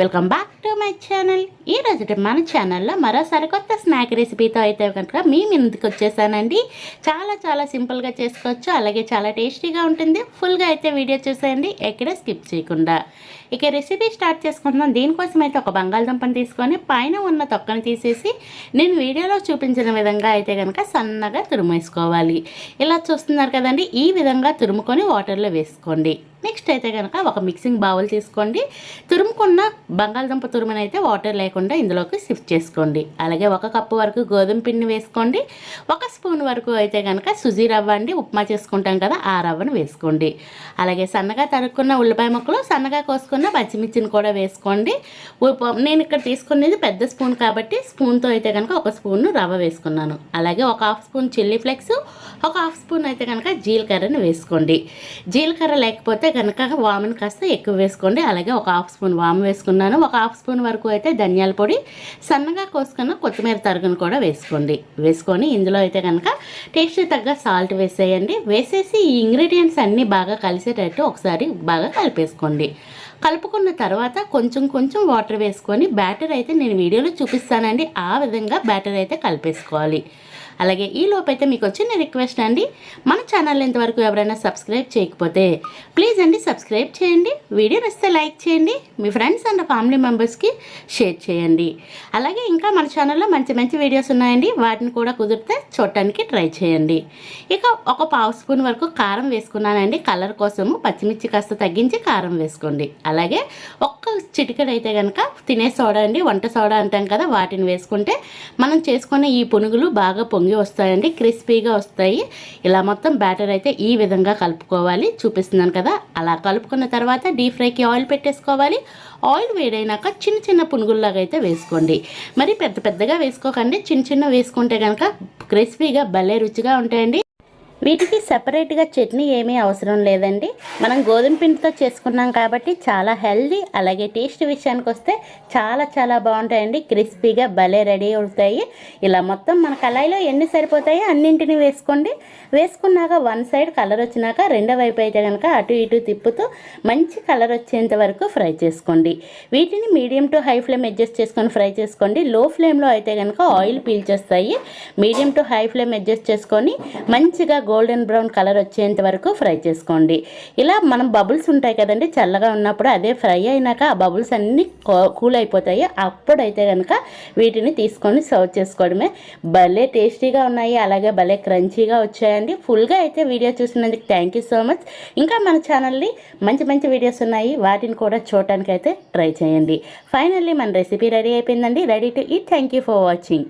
Welcome back to my channel. ఈ రోజు మన ఛానల్లో మరోసారి కొత్త స్నాక్ రెసిపీతో అయితే కనుక మీ ముందుకు వచ్చేసానండి. చాలా చాలా సింపుల్గా చేసుకోవచ్చు. అలాగే చాలా టేస్టీగా ఉంటుంది. ఫుల్గా అయితే వీడియో చూసేయండి. ఎక్కడ స్కిప్ చేయకుండా. ఇక రెసిపీ స్టార్ట్ చేసుకుందాం. దీనికోసం అయితే ఒక బంగాళదుంపను తీసుకొని పైన ఉన్న తొక్కను తీసేసి నేను వీడియోలో చూపించిన విధంగా అయితే కనుక సన్నగా తురుమేసుకోవాలి. ఇలా చూస్తున్నారు కదండి. ఈ విధంగా తురుముకొని వాటర్లో వేసుకోండి. నెక్స్ట్ అయితే కనుక ఒక మిక్సింగ్ బౌల్ తీసుకోండి. తురుముకున్న బంగాళదుంప తురుమునైతే వాటర్ లేకుండా ఇందులోకి షిఫ్ట్ చేసుకోండి. అలాగే ఒక కప్పు వరకు గోధుమ పిండి వేసుకోండి. ఒక స్పూన్ వరకు అయితే కనుక సుజీ రవ్వ అండి. ఉప్మా చేసుకుంటాం కదా ఆ రవ్వను వేసుకోండి. అలాగే సన్నగా తరుక్కున్న ఉల్లిపాయ ముక్కలు సన్నగా కోసుకున్న పచ్చిమిర్చిని కూడా వేసుకోండి. నేను ఇక్కడ తీసుకునేది పెద్ద స్పూన్ కాబట్టి స్పూన్తో అయితే కనుక ఒక స్పూన్ రవ్వ వేసుకున్నాను. అలాగే ఒక హాఫ్ స్పూన్ చిల్లీ ఫ్లెక్స్ ఒక హాఫ్ స్పూన్ అయితే కనుక జీలకర్రని వేసుకోండి. జీలకర్ర లేకపోతే కనుక వామును కాస్త ఎక్కువ వేసుకోండి. అలాగే ఒక హాఫ్ స్పూన్ వాము వేసుకున్నాను. ఒక హాఫ్ స్పూన్ వరకు అయితే ధనియాల పొడి సన్నగా కోసుకున్న కొత్తిమీర తరుగును కూడా వేసుకోండి. వేసుకొని ఇందులో అయితే కనుక టేస్ట్ తగ్గ సాల్ట్ వేసేయండి. వేసేసి ఈ ఇంగ్రీడియంట్స్ అన్నీ బాగా కలిసేటట్టు ఒకసారి బాగా కలిపేసుకోండి. కలుపుకున్న తర్వాత కొంచెం కొంచెం వాటర్ వేసుకొని బ్యాటర్ అయితే నేను వీడియోలో చూపిస్తానండి. ఆ విధంగా బ్యాటర్ అయితే కలిపేసుకోవాలి. అలాగే ఈ లోపైతే మీకు వచ్చిన రిక్వెస్ట్ అండి. మన ఛానల్ ఇంతవరకు ఎవరైనా సబ్స్క్రైబ్ చేయకపోతే ప్లీజ్ అండి సబ్స్క్రైబ్ చేయండి. వీడియో నచ్చితే లైక్ చేయండి. మీ ఫ్రెండ్స్ అండ్ ఫ్యామిలీ మెంబర్స్కి షేర్ చేయండి. అలాగే ఇంకా మన ఛానల్లో మంచి మంచి వీడియోస్ ఉన్నాయండి. వాటిని కూడా కుదిరితే చూడటానికి ట్రై చేయండి. ఇక ఒక పావు స్పూన్ వరకు కారం వేసుకున్నానండి. కలర్ కోసము పచ్చిమిర్చి కాస్త తగ్గించి కారం వేసుకోండి. అలాగే ఒక్క చిటికెడు కనుక తినే సోడా అండి వంట సోడా అంటాం కదా వాటిని వేసుకుంటే మనం చేసుకునే ఈ పునుగులు బాగా పొంగి వస్తాయండి క్రిస్పీగా వస్తాయి. ఇలా మొత్తం బ్యాటర్ అయితే ఈ విధంగా కలుపుకోవాలి. చూపిస్తున్నాను కదా అలా కలుపుకున్న తర్వాత డీప్ ఫ్రైకి ఆయిల్ పెట్టేసుకోవాలి. ఆయిల్ వేడైనాక చిన్న చిన్న పునుగుల్లాగా అయితే వేసుకోండి. మరి పెద్ద పెద్దగా వేసుకోకండి చిన్న చిన్న వేసుకుంటే కనుక క్రిస్పీగా భలే రుచిగా ఉంటాయండి. వీటికి సపరేట్గా చట్నీ ఏమీ అవసరం లేదండి. మనం గోధుమ పిండితో చేసుకున్నాం కాబట్టి చాలా హెల్దీ అలాగే టేస్ట్ విషయానికి వస్తే చాలా చాలా బాగుంటాయండి. క్రిస్పీగా భలే రెడీ అవుతాయి. ఇలా మొత్తం మన కళాయిలో ఎన్ని సరిపోతాయో అన్నింటిని వేసుకోండి. వేసుకున్నాక వన్ సైడ్ కలర్ వచ్చినాక రెండో వైపు అయితే కనుక అటు ఇటు తిప్పుతూ మంచి కలర్ వచ్చేంత వరకు ఫ్రై చేసుకోండి. వీటిని medium to high flame adjust చేసుకొని ఫ్రై చేసుకోండి. లో ఫ్లేమ్లో అయితే కనుక oil పీల్చేస్తాయి. Medium to high flame adjust చేసుకొని మంచిగా గోల్డెన్ బ్రౌన్ కలర్ వచ్చేంత వరకు ఫ్రై చేసుకోండి. ఇలా మనం బబుల్స్ ఉంటాయి కదండి చల్లగా ఉన్నప్పుడు అదే ఫ్రై అయినాక ఆ బబుల్స్ అన్నీ కూల్ అయిపోతాయి అప్పుడైతే కనుక వీటిని తీసుకొని సర్వ్ చేసుకోవడమే. భలే టేస్టీగా ఉన్నాయి అలాగే భలే క్రంచీగా వచ్చాయండి. ఫుల్గా అయితే వీడియో చూసినందుకు థ్యాంక్ యూ సో మచ్. ఇంకా మన ఛానల్ని మంచి మంచి వీడియోస్ ఉన్నాయి వాటిని కూడా చూడటానికి అయితే ట్రై చేయండి. ఫైనల్లీ మన రెసిపీ రెడీ అయిపోయిందండి. Ready to eat. Thank you for watching.